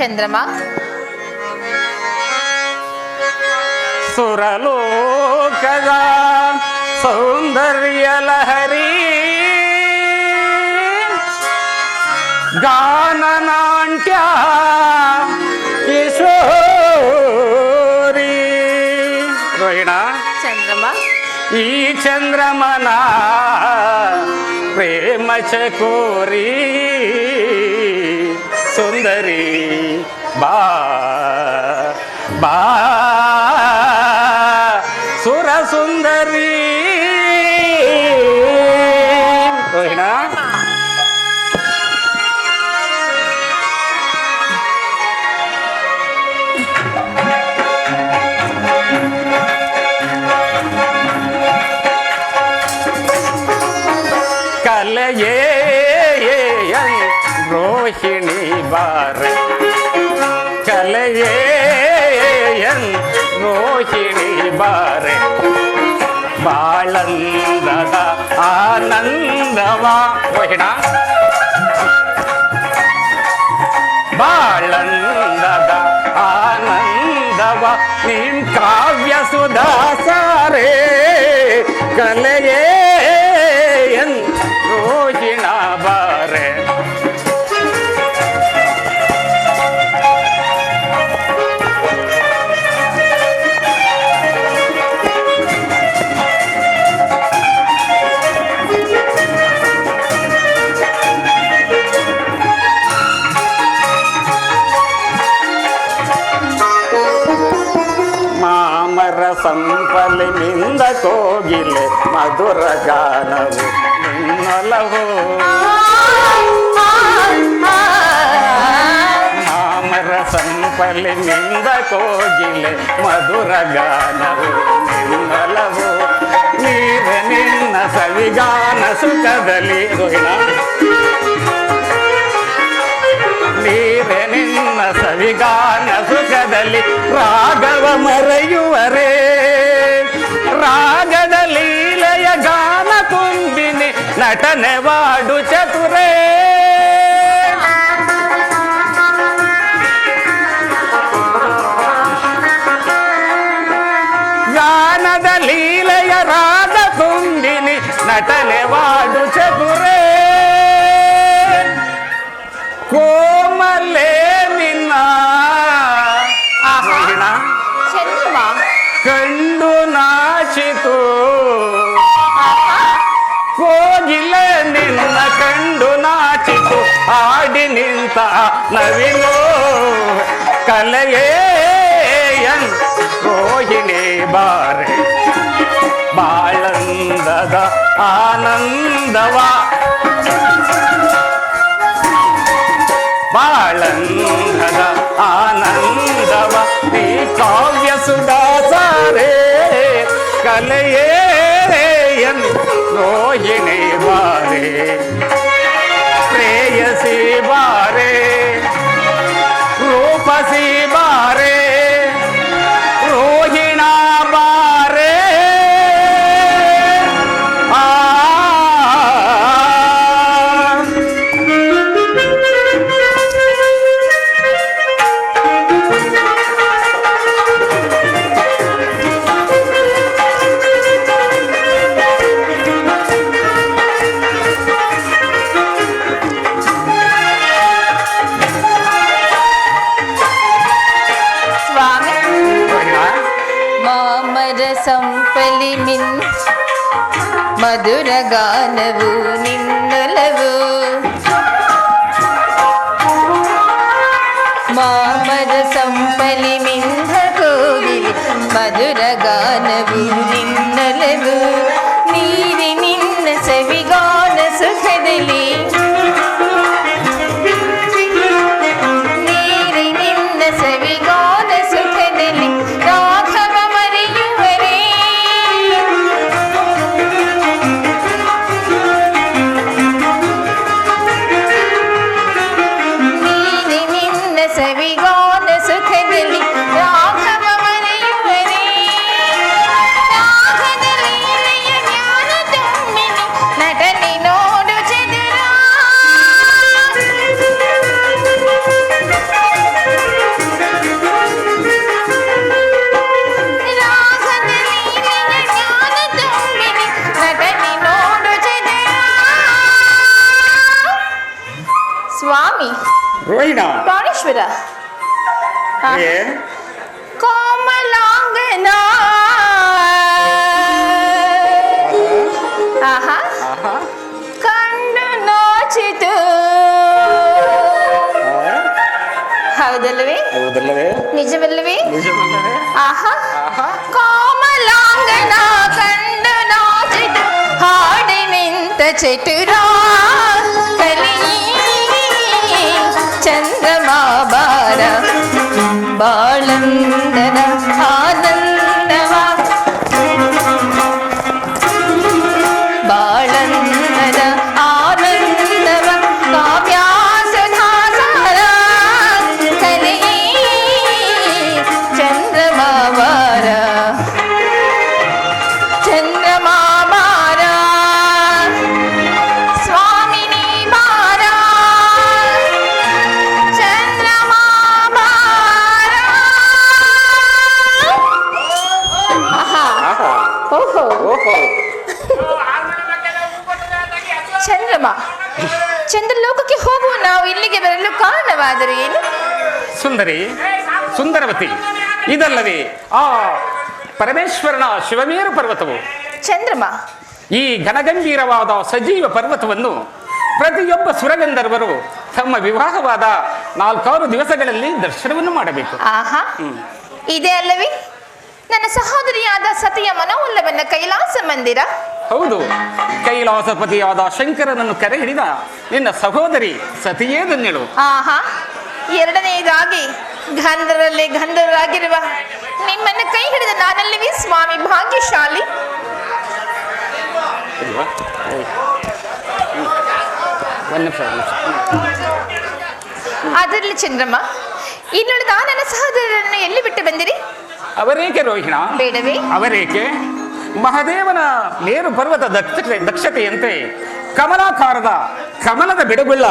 ರೋಹಿಣ ಚಂದ್ರಮ ಸುರಲೋಕದ ಸೌಂದರ್ಯ ಲಹರಿ ಗಾನನಾಟ್ಯ ಕಿಶೋರಿ ರೋಹಿಣ ಚಂದ್ರಮ ಈ ಚಂದ್ರಮನ ಪ್ರೇಮ ಚಕೋರಿ ಸುಂದರಿ ಬಾ ಬಾ ರೋಹಿಣಿ ಬಾರ ಕಲೆಯೇ ರೋಹಿಣಿ ಬಾರೆ ಬಾಳಂದದ ಆನಂದವ ರೋಹಿಣ ಬಾಳಂದದ ಆನಂದವ ನಿನ್ ಕಾವ್ಯ ಸುಧಾಸಾರೇ ಕೋಗಿಲೆ ಮಧುರ ಗಾನವು ನಿನ್ನೊಲವು ಮಾಮರ ಸಂಪಲಿನಿಂದ ಕೋಗಿಲೆ ಮಧುರ ಗಾನವು ನಿನ್ನೊಲವು ನೀವೆ ನಿನ್ನ ಸವಿಗಾನ ಸುಖದಲ್ಲಿ ರೋಹಿಣ ನೀರೆ ನಿನ್ನ ಸವಿಗಾನ ಸುಖದಲ್ಲಿ ರಾಗವ ಮರೆಯುವರೇ నటనవాడు చె ನವಿಲೋ ಕಲೆಯೇ ಎನ್ ರೋಹಿಣಿ ಬಾರೆ ಬಾಳಂದದ ಆನಂದವಾ ಬಾಳಂದದ ಆನಂದವ ಈ ಕಾವ್ಯ ಸುಧಾಸಾರೇ ಕಲೆಯೇ ಎನ್ ರೋಹಿಣಿ ಬಾರೆ ಪ್ರೇಯಸಿ ಬಾರೆ así. ಸಂಪಲಿ ಮಿನ್ ಮಧುರ ಗಾನವು ನಿನ್ನೊಲವು ಮಾಮರ ಸಂಪಲಿ ಮಿಂಧ ಕೋಗಿಲೆ ಮಧುರ ಗಾನವು ನಿನ್ನೊಲವು నిజమల్లవి ఆహా కోమలాంగన కండు నాచిట హాడి నింత చెటురా కలి చంద్రమా బార బాళం ಸುಂದರಿ ಸುಂದರವತಿ. ಇದಲ್ಲವೇ ಆ ಪರಮೇಶ್ವರನ ಶಿವಮೇರು ಪರ್ವತವು. ಚಂದ್ರಮ. ಈ ಘನಗಂಭೀರವಾದ ಸಜೀವ ಪರ್ವತವನ್ನು ಪ್ರತಿಯೊಬ್ಬ ಸುರಗಂಧರ್ವರು ತಮ್ಮ ವಿವಾಹವಾದ ನಾಲ್ಕಾರು ದಿವಸಗಳಲ್ಲಿ ದರ್ಶನವನ್ನು ಮಾಡಬೇಕು. ಆಹಾ. ಇದೆ ಅಲ್ಲವೇ? ನನ್ನ ಸಹೋದರಿಯಾದ ಸತಿಯ ಮನೋಲ್ಲವನ್ನ ಕೈಲಾಸ ಮಂದಿರ. ಹೌದು. ಕೈಲಾಸಪತಿಯಾದ ಶಂಕರನನ್ನು ಕರೆ ಹಿಡಿದ ನಿನ್ನ ಸಹೋದರಿ ಸತಿಯೇ ಧನ್ಯಳು. ಆಹಾ. ಎರಡನೆಯದಾಗಿ ಗಂಧರಲ್ಲಿ ಗಂಧರಾಗಿರುವ ನಿಮ್ಮನ್ನು ಕೈ ಹಿಡಿದ ನಾನಲ್ಲವೇ ಸ್ವಾಮಿ ಭಾಗ್ಯಶಾಲಿ. ಅದರಲ್ಲಿ ಚಂದ್ರಮ್ಮ ಇನ್ನುಳಿದ ನನ್ನ ಸಹೋದರರನ್ನು ಎಲ್ಲಿ ಬಿಟ್ಟು ಬಂದಿರಿ? ಅವರೇಕೆ ರೋಹಿಣ? ಬೇಡವೇ. ಅವರೇಕೆ? ಮಹಾದೇವನ ಮೇರು ಪರ್ವತ ದಕ್ಷತೆ ದಕ್ಷತೆಯಂತೆ ಕಮಲಾಕಾರದ ಕಮಲದ ಬಿಡುಗುಳ್ಳ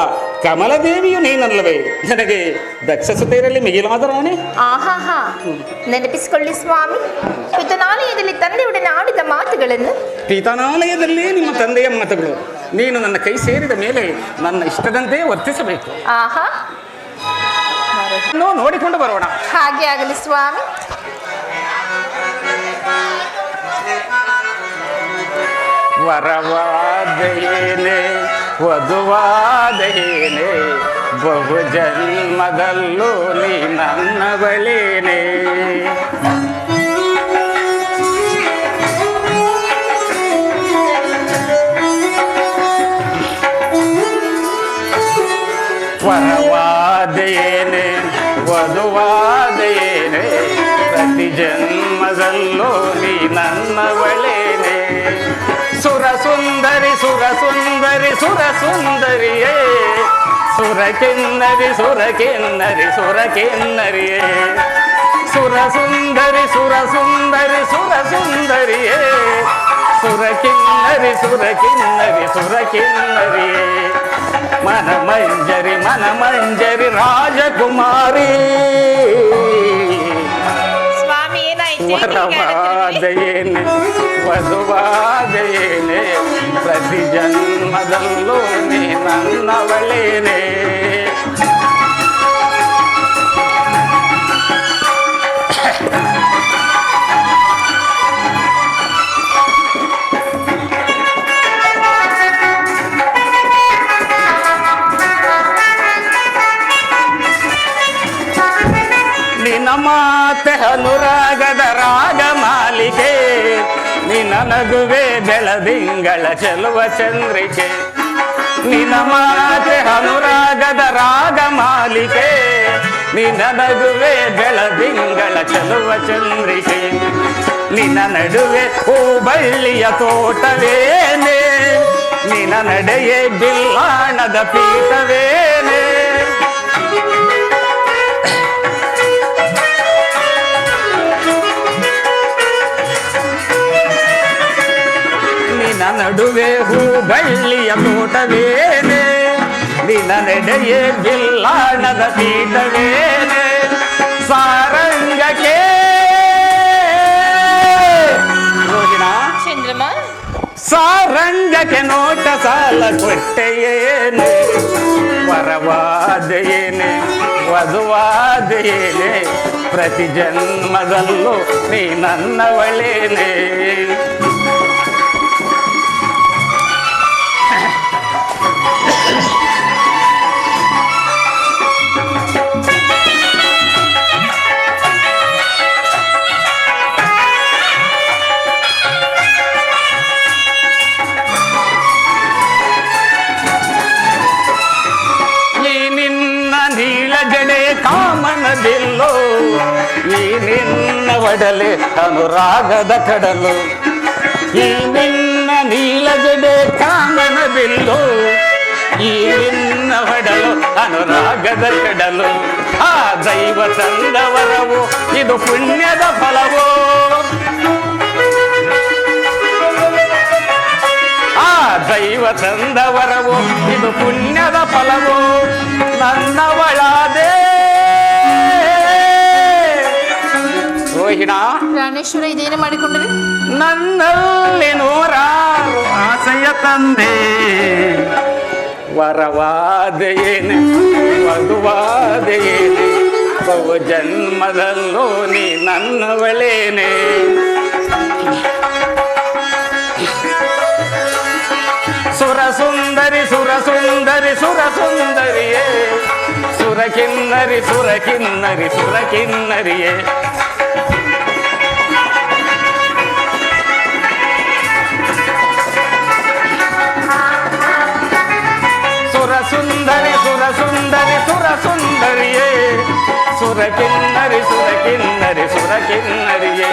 ಕಮಲದೇವಿಯು ನೀನಲ್ಲವೇ? ನನಗೆ ದಕ್ಷ ಸುತೆಯರಲ್ಲಿ ಮಿಗಿಲಾದ ರಾಣಿ. ಆಹಾಹಾ. ನೆನಪಿಸಿಕೊಳ್ಳಿ ಸ್ವಾಮಿ. ಪೀತನಾಲಯದಲ್ಲಿ ತಂದೆಯೊಡನೆ ಆಡಿದ ಮಾತುಗಳನ್ನು. ಪೀತನಾಲಯದಲ್ಲೇ ನಿಮ್ಮ ತಂದೆಯ ಮಾತುಗಳು. ನೀನು ನನ್ನ ಕೈ ಸೇರಿದ ಮೇಲೆ ನನ್ನ ಇಷ್ಟದಂತೆ ವರ್ತಿಸಬೇಕು. ಆಹಾ. ನೋಡಿಕೊಂಡು ಬರೋಣ. ಹಾಗೆ ಆಗಲಿ ಸ್ವಾಮಿ. ವರವಾದೇನೆ ವಧುವಾದೇನೆ ಬಹು ಜನ್ಮದಲ್ಲೂ ನೀ ನನ್ನ ಬಳಿನೇ ವರವಾದೇನೆ ವಧುವಾದೇನೆ ಪ್ರತಿ ಜನ್ಮದಲ್ಲೂ ನೀ ನನ್ನ ಬಳಿನೇ ಸುರ ಸುಂದರಿ ಸುರ ಸುಂದರಿ ಸುರ ಸುಂದರಿಯೇ ಸುರ ಕಿನ್ನರಿ ಸುರ ಕಿನ್ನರಿ ಸುರ ಕಿನ್ನರಿಯೇ ಸುರ ಸುಂದರಿ ಸುರ ಸುಂದರಿ ಸುರ ಸುಂದರಿಯೇ ಸುರ ಕಿನ್ನರಿ ಸುರ ಕಿನ್ನರಿ ಸುರ ಕಿನ್ನರಿಯೇ ಮನ ಮಂಜರಿ ಮನ వరవాదయనే వధువాదయనే ప్రతి జన్మదల్లో నీ నన్నవలేనే. ಅನುರಾಗದ ರಾಗ ಮಾಲಿಕೆ. ನಿನ ನಗುವೆ ಬೆಳದಿಂಗಳ ಚೆಲುವ ಚಂದ್ರಿಕೆ. ನಿನ ಮಾತೆ ಅನುರಾಗದ ರಾಗ ಮಾಲಿಕೆ. ನಿನ ನಗುವೆ ಬೆಳದಿಂಗಳ ಚೆಲುವ ಚಂದ್ರಿಕೆ. ನಿನ ನಡುವೆ ಹೂಬಳ್ಳಿಯ ತೋಟವೇನೆ. ನಿನ ನಡೆಯೇ ಬಿಲ್ಲಾಣದ ಪೀಠವೇನೆ. ನಿನ್ನ ಹೂ ಬಳ್ಳಿಯ ಮೂಟವೇನೆ ದಿನ ನಡೆಯೇ ಬಿಲ್ಲಾಣದ ಪೀಠವೇನೆ ಸಾರಂಗಕ್ಕೆ ಸಾರಂಗಕ್ಕೆ ನೋಟ ಸಾಲ ಕೊಟ್ಟೆಯೇನೆ ವರವಾದೆಯೇನೆ ವಧುವಾದೆಯೇನೆ ಪ್ರತಿ ಜನ್ಮದಲ್ಲೂ ನೀ ನನ್ನವಳೇನೆ. ಈ ಈ ನಿನ್ನ ಒಡಲೆ ಅನುರಾಗದ ಕಡಲು. ಈ ನಿನ್ನ ನೀಲ ಜಡೆ ಕಾಮನದಿಲ್ಲೋ ಈ ನಿನ್ನ ಒಡಲು ಅನುರಾಗದ ಕಡಲು. ಆ ದೈವ ತಂದವರವು ಇದು ಪುಣ್ಯದ ಫಲವೋ. ದೈವ ತಂದವರವು ಇದು ಪುಣ್ಯದ ಫಲವು. ನನ್ನವಳಾದೆ ರೋಹಿಣ ಪ್ರಾಣೇಶ್ವರ ಇದೇನು ಮಾಡಿಕೊಂಡ್ರಿ? ನನ್ನಲ್ಲಿ ನೂರಾರು ಆಸೆಯ ತಂದೆ. ವರವಾದೆಯೇನೆ ವಧುವಾದೆಯೇನೆ ಬಹು ಜನ್ಮದಲ್ಲೂ ನೀ ನನ್ನವಳೇನೆ ಸುರ ಸುಂದರಿ ಸುರ ಸುಂದರಿ ಸುರ ಸುಂದರಿಯೇ ಸುರ ಕಿನ್ನರಿ ಸುರ ಕಿನ್ನರಿ ಸುರ ಕಿನ್ನರಿಯೇ ಸುಂದರಿಯೇ ಸುರ ಕಿನ್ನರಿ ಸುರ ಕಿನ್ನರಿ ಸುರ ಕಿನ್ನರಿಯೇ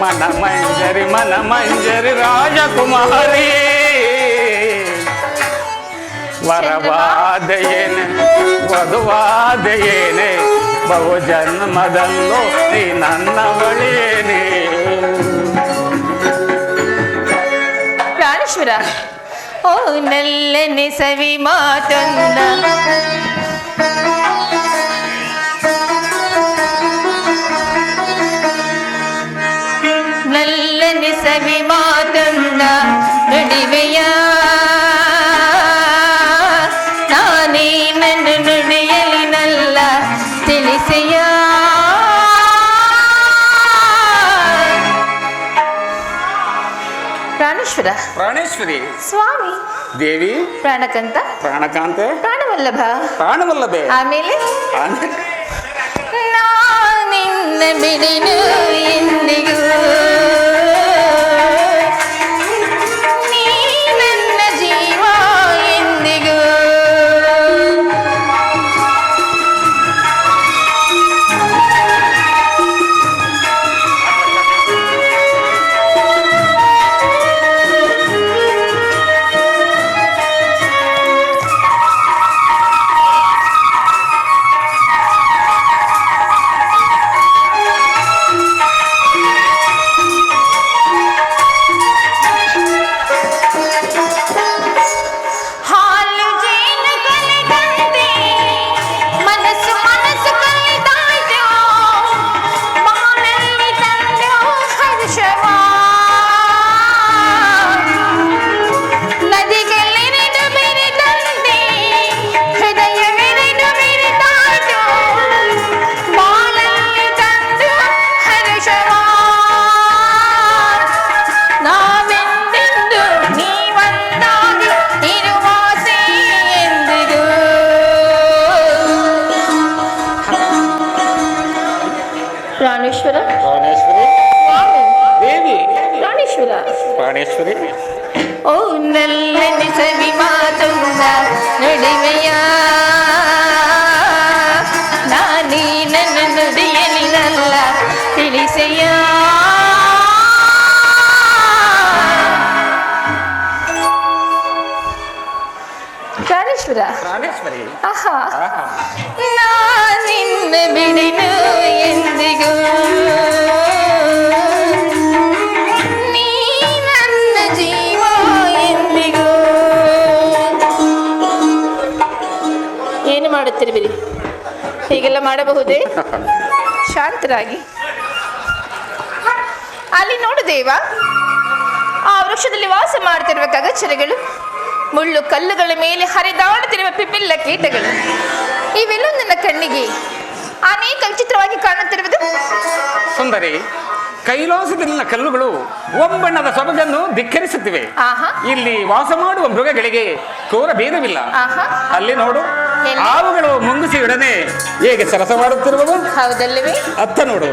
ಮನ ಮಂಜರಿ ಮನ ಮಂಜರಿ ರಾಜಕುಮಾರಿ ವರವಾದೆಯೇನೆ ವಧುವಾದೆಯೇನೆ ಬಹು ಜನ್ಮದಲ್ಲೂ ನೀ ನನ್ನವಳೇನೆ ಪ್ರಾಣೇಶ್ವರ ಓ ನಲ್ಲನೆ ಸವಿ ದೇವಿ. ಪ್ರಾಣಕಂತ. ಪ್ರಾಣಕಾಂತೆ. ಪ್ರಾಣವಲ್ಲಭ. ಪ್ರಾಣವಲ್ಲಭೆ. ಆಮೇಲೆ? ಬಿಡಿನು ಎಂದಿಗೂ. ನಾನಿನ್ನ ಬಿಡಿನು ಎಂದಿಗೂ ನೀ ನನ್ನ ಜೀವ ಎಂದಿಗೂ ಏನು ಮಾಡುತ್ತಿರುವಿರಿ ಹೀಗೆಲ್ಲ ಮಾಡಬಹುದೇ? ಶಾಂತರಾಗಿ. ಅಲ್ಲಿ ನೋಡು ದೇವ ಆ ವೃಕ್ಷದಲ್ಲಿ ವಾಸ ಮಾಡ್ತಿರುವ ಕಗಚರಗಳು ಮುಳ್ಳು ಕಲ್ಲುಗಳ ಮೇಲೆ ಹರಿದಾಡುತ್ತಿರುವ ಪಿಪಿಲ್ಲ ಕೀಟಗಳು ಇವೆಲ್ಲ ನನ್ನ ಕಣ್ಣಿಗೆ. ಅನೇಕ ವಿಚಿತ್ರವಾಗಿ ಕಾಣುತ್ತಿರುವುದು? ಸುಂದರಿ ಕೈಲಾಸದಲ್ಲಿನ ಕಲ್ಲುಗಳು ಒಂಬಣ್ಣದ ಸೊಬಗನ್ನು ಧಿಕ್ಕರಿಸುತ್ತಿವೆ. ಇಲ್ಲಿ ವಾಸ ಮಾಡುವ ಮೃಗಗಳಿಗೆ ಕೋರ ಭೇದವಿಲ್ಲ. ಅಲ್ಲಿ ನೋಡು? ಹಾವುಗಳು ಮುಂಗುಸಿಯೊಡನೆ ಹೇಗೆ ಸರಸ ಮಾಡುತ್ತಿರುವವು? ಹೌದಲ್ಲವೇ? ಅತ್ತ ನೋಡು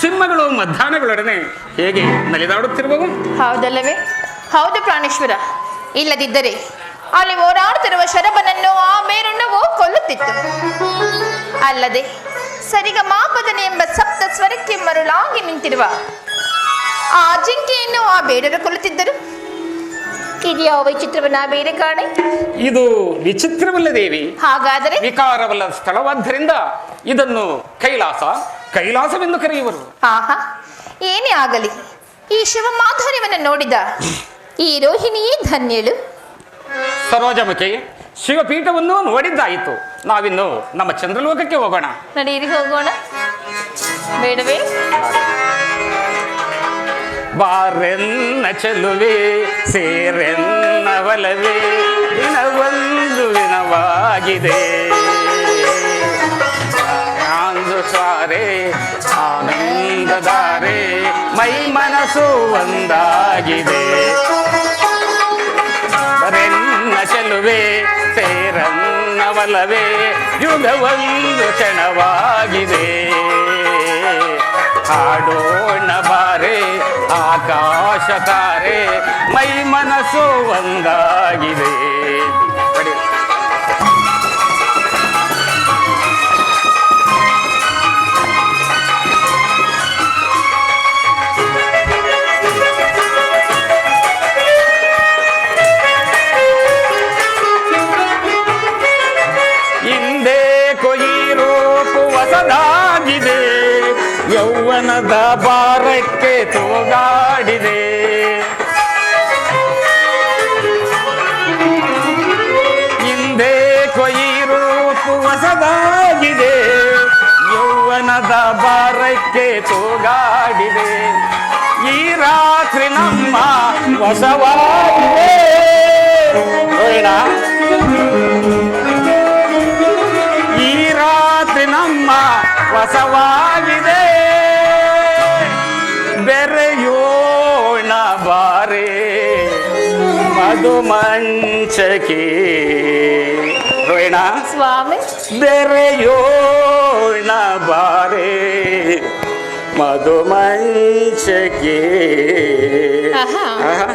ಸಿಂಹಗಳು ಮಧ್ಯಾಹ್ನಗಳೊಡನೆ ಹೇಗೆ ನಲಿದಾಡುತ್ತಿರುವವು? ಹೌದಲ್ಲವೇ? ಹೌದು ಪ್ರಾಣೇಶ್ವರ ಇಲ್ಲದಿದ್ದರೆ ಅಲ್ಲಿ ಓಡಾಡುತ್ತಿರುವ ಶರಬನನ್ನು ಆ ಮೇರುಣ್ಣವು ಕೊಲ್ಲುತ್ತಿತ್ತು. ಅಲ್ಲದೆ ಸರಿಗ ಮಾಪದನೆ ಎಂಬ ಸಪ್ತ ಸ್ವರಕ್ಕೆ ಮರುಳಾಗಿ ನಿಂತಿರುವ ಆ ಜಿಂಕೆಯನ್ನು ಆ ಬೇಡರು ಕೊಲ್ಲುತ್ತಿದ್ದರು. ಇದ್ಯಾವ ವಿಚಿತ್ರವನ್ನ ಬೇರೆ ಕಾಣೆ. ಇದು ವಿಚಿತ್ರವಲ್ಲ ದೇವಿ. ಹಾಗಾದರೆ? ವಿಕಾರವಲ್ಲದ ಸ್ಥಳವಾದ್ದರಿಂದ ಇದನ್ನು ಕೈಲಾಸ ಕೈಲಾಸವೆಂದು ಕರೆಯುವರು. ಆಹಾ ಏನೇ ಆಗಲಿ ಈ ಶಿವ ಮಾಧುರ್ಯವನ್ನು ನೋಡಿದ ಈ ರೋಹಿಣಿಯೇ ಧನ್ಯಳು. ಸರೋಜಮುಖಿ ಶಿವಪೀಠವನ್ನು ನೋಡಿದ್ದಾಯಿತು. ನಾವಿನ್ನು ನಮ್ಮ ಚಂದ್ರಲೋಕಕ್ಕೆ ಹೋಗೋಣ. ನಡೀರಿ ಹೋಗೋಣ. ಬೇಡವೇ? ಬಾರೆನ್ನ ಚೆಲುವೆ ಸೇರೆನ್ನ ಒಲವೆ ದಿನವೊಂದು ದಿನವಾಗಿದೆ. ಆಂದು ಸ್ವಾರೆ ಆನಂದದಾರೆ ಮೈ ಮನಸ್ಸು ಒಂದಾಗಿದೆ. ಬರೆನ್ನ ಚೆಲುವೆ ಯುಗ ಒಂದು ಕ್ಷಣವಾಗಿದೆ ಹಾಡೋಣ ಬಾರೆ ಆಕಾಶ ತಾರೆ ಮೈ ಮನಸ್ಸು ಒಂದಾಗಿದೆ ಯೌವನದ ಬಾರಕ್ಕೆ ತೂಗಾಡಿದೆ. ಈ ರಾತ್ರಿ ನಮ್ಮ ವಸವಾಗಿದೆ? ಈ ರಾತ್ರಿ ನಮ್ಮ ಹೊಸವಾಗಿದೆ ಬೆರೆಯೋಣ ಬಾರೆ ಮಧು ಮಂಚಕಿ ಸ್ವಾಮಿ. ಬೆರೆಯೋಣ ಬಾರೆ ಮಧು ಮಂಚಕ್ಕೆ ಆಹಾ. ಆಹಾ.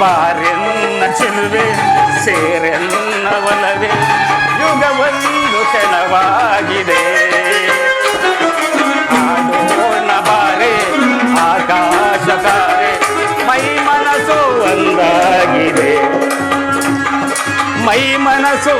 ಬಾರೆನ್ನ ಚೆಲುವೆ ಸೇರೆನ್ನ ಒಲವೇ ಯುಗವೊಂದು ಕ್ಷಣವಾಗಿದೆ ಆಡೋಣ ಬಾರೆ ಆಕಾಶ ಬಾರೆ ಮೈ ಮನಸ್ಸು ಒಂದಾಗಿದೆ ಮೈ ಮನಸ್ಸು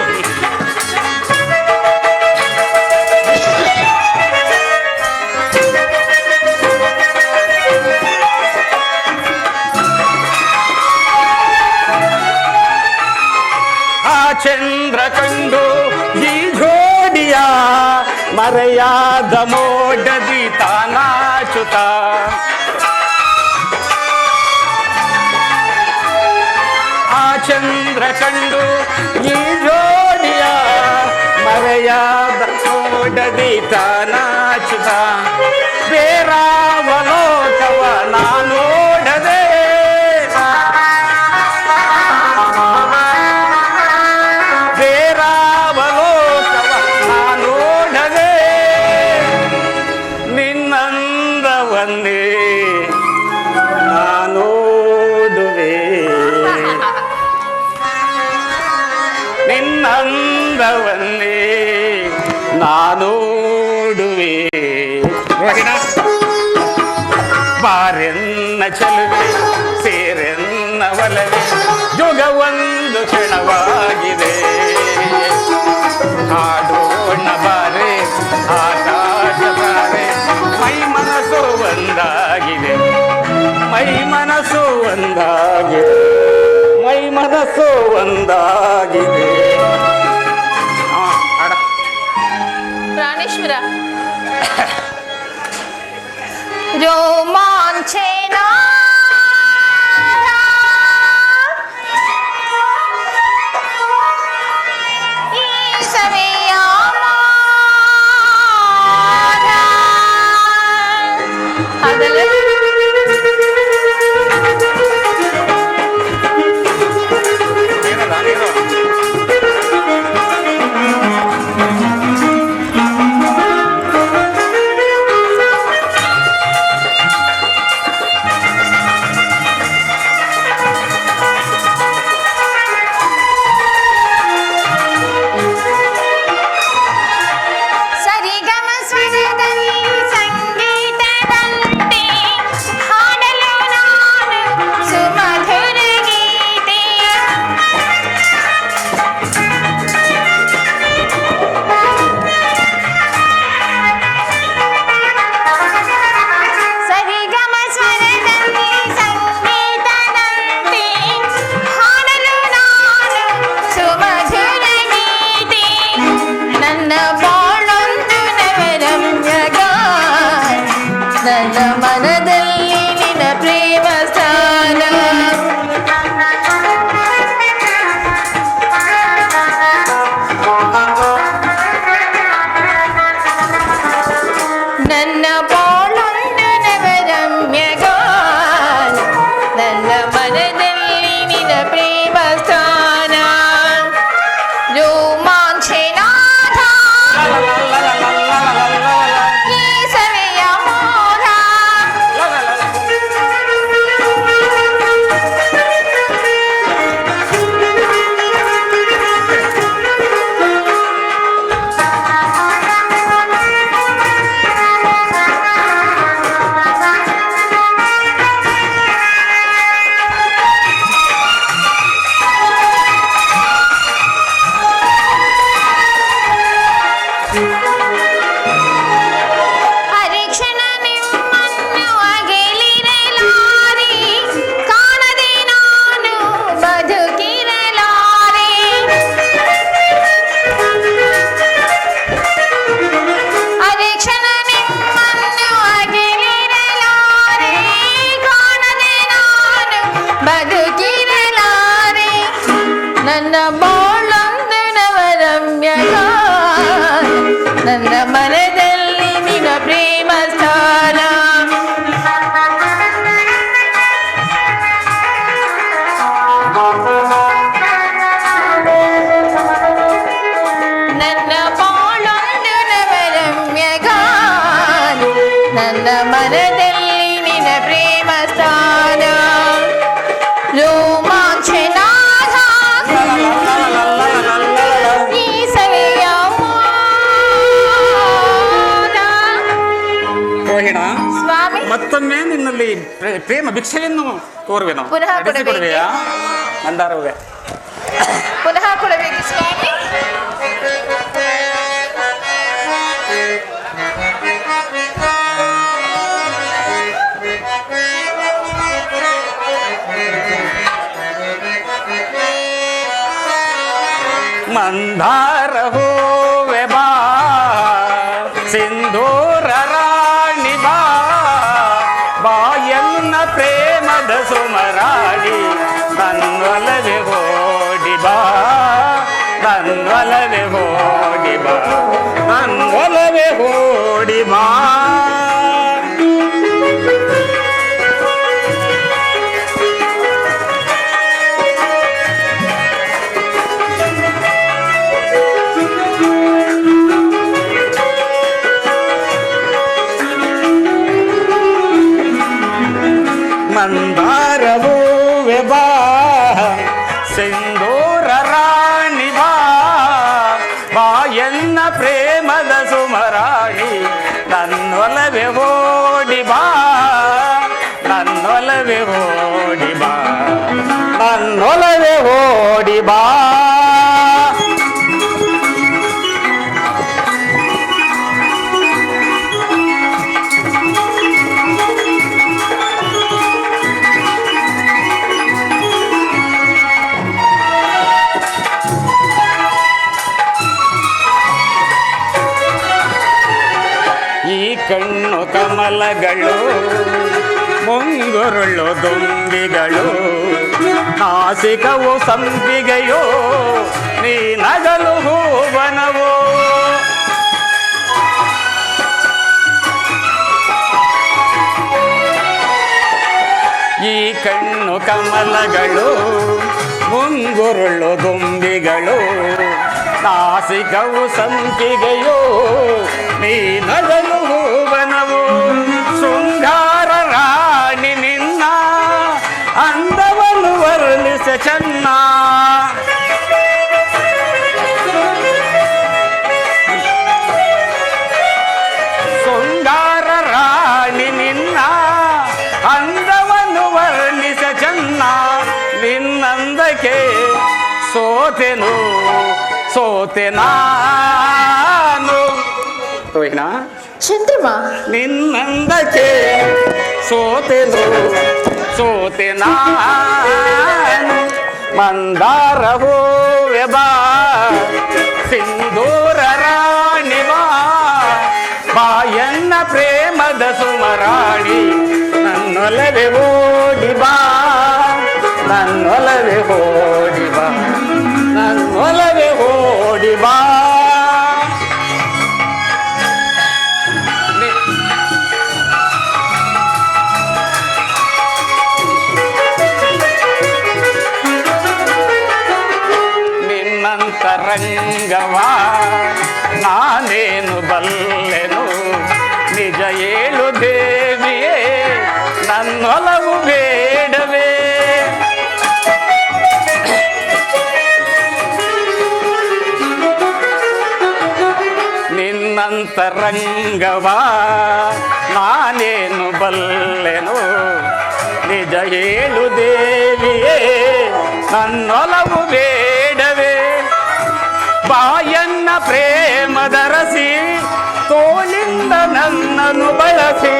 नाचता बेरावलो तव नानो ಯುಗ ಒಂದು ಕ್ಷಣವಾಗಿದೆ ಹಾಡೋಣ ಬಾರೆ ಆಕಾಶ ಬಾರೆ ಮೈ ಮನಸ್ಸು ಒಂದಾಗಿದೆ, ಮೈ ಮನಸ್ಸು ಒಂದಾಗಿದೆ, ಮೈ ಮನಸ್ಸು ಒಂದಾಗಿದೆ. ಪ್ರಾಣೇಶ್ವರ. ರೋಮಾಂಚನ ಪ್ರೇಮ ಭಿಕ್ಷೆಯನ್ನು ಕೋರುವೆನು ಪುನಃ ಕೊಡಬೇಕೆ? ನಡೆಸಿಕೊಡುವೆಯಾ ಮಂದಾರವೇ ಪುನಃ ಕೊಡಬೇಕು ಸ್ವಾಮಿ ಮಂದಾರ ಹೂವೆ ಪ್ರೇಮದ ಸುಮರಾಣಿ ನನ್ವಲವೆ ಓಡಿ ಬಾ ನನ್ವಲವೆ ಓಡಿ ಬಾ ನನ್ವಲವೆ ಓಡಿ ಬಾ. ನನ್ನೊಲವೆ ಓಡಿ ಬಾ. ಕಣ್ಣು ಕಮಲಗಳು ಮುಂಗುರುಳು ದುಂಬಿಗಳು, ನಾಸಿಕವು ಸಂಪಿಗೆಯೋ, ನೀ ನಗಲು ಹೂವನವೋ. ಈ ಕಣ್ಣು ಕಮಲಗಳು ಮುಂಗುರುಳು ದುಂಬಿಗಳು, ನಾಸಿಕವು ಸಂಪಿಗೆಯೋ, ನೀ ನಗಲು ಸೋತೆ ನಾನು. ರೋಹಿಣ ಚಂದ್ರಮ್ಮ. ನಿನ್ನಂದಕ್ಕೆ ಸೋತೆನು? ಸೋತೆ ನಾನು. ಮಂದಾರ ಹೂವೆ ಬಾ. ಸಿಂಧೂರ ರಾಣಿ ಬಾ. ಬಾಯನ್ನ ಪ್ರೇಮದ ಸುಮರಾಣಿ ನನ್ನೊಲವೆ ಓಡಿ ಬಾ. ನನ್ನೊಲವೆ ಓಡಿ ನಿನ್ನಂತರಂಗವ ನಾನೇನು ಬಲ್ಲೆನು ನಿಜ ಹೇಳು ದೇವಿಯೇ ನನ್ನೊಲವು ಬೇಡವೇ. ಬಾಯನ್ನ ಪ್ರೇಮದರಸಿ ತೋಲಿಂದ ನನ್ನನ್ನು ಬಳಸಿ.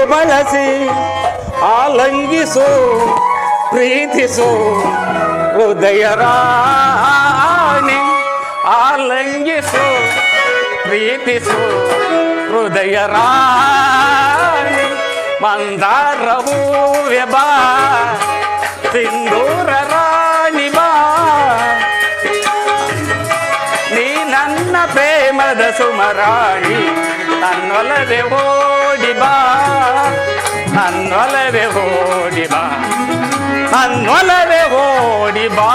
ನನ್ನನ್ನು ಬಳಸಿ ಆಲಂಗಿಸು ಪ್ರೀತಿಸು ಹೃದಯ ರಾಣಿ ಆಲಂಗಿಸು ಪ್ರೀತಿಸು ಪ್ರೀತಿಸು ಹೃದಯ ರಾಣಿ ಮಂದಾರ ಹೂವೆ ಬಾ ಸಿಂಧೂರ ರಾಣಿ ಬಾ ನೀ ನನ್ನ ಪ್ರೇಮದ ಸುಮರಾಣಿ ನನ್ನೊಲವೆ ಓಡಿ ಬಾ ನನ್ನೊಲವೆ ಓಡಿ ಬಾ ನನ್ನೊಲವೆ ಓಡಿ ಬಾ.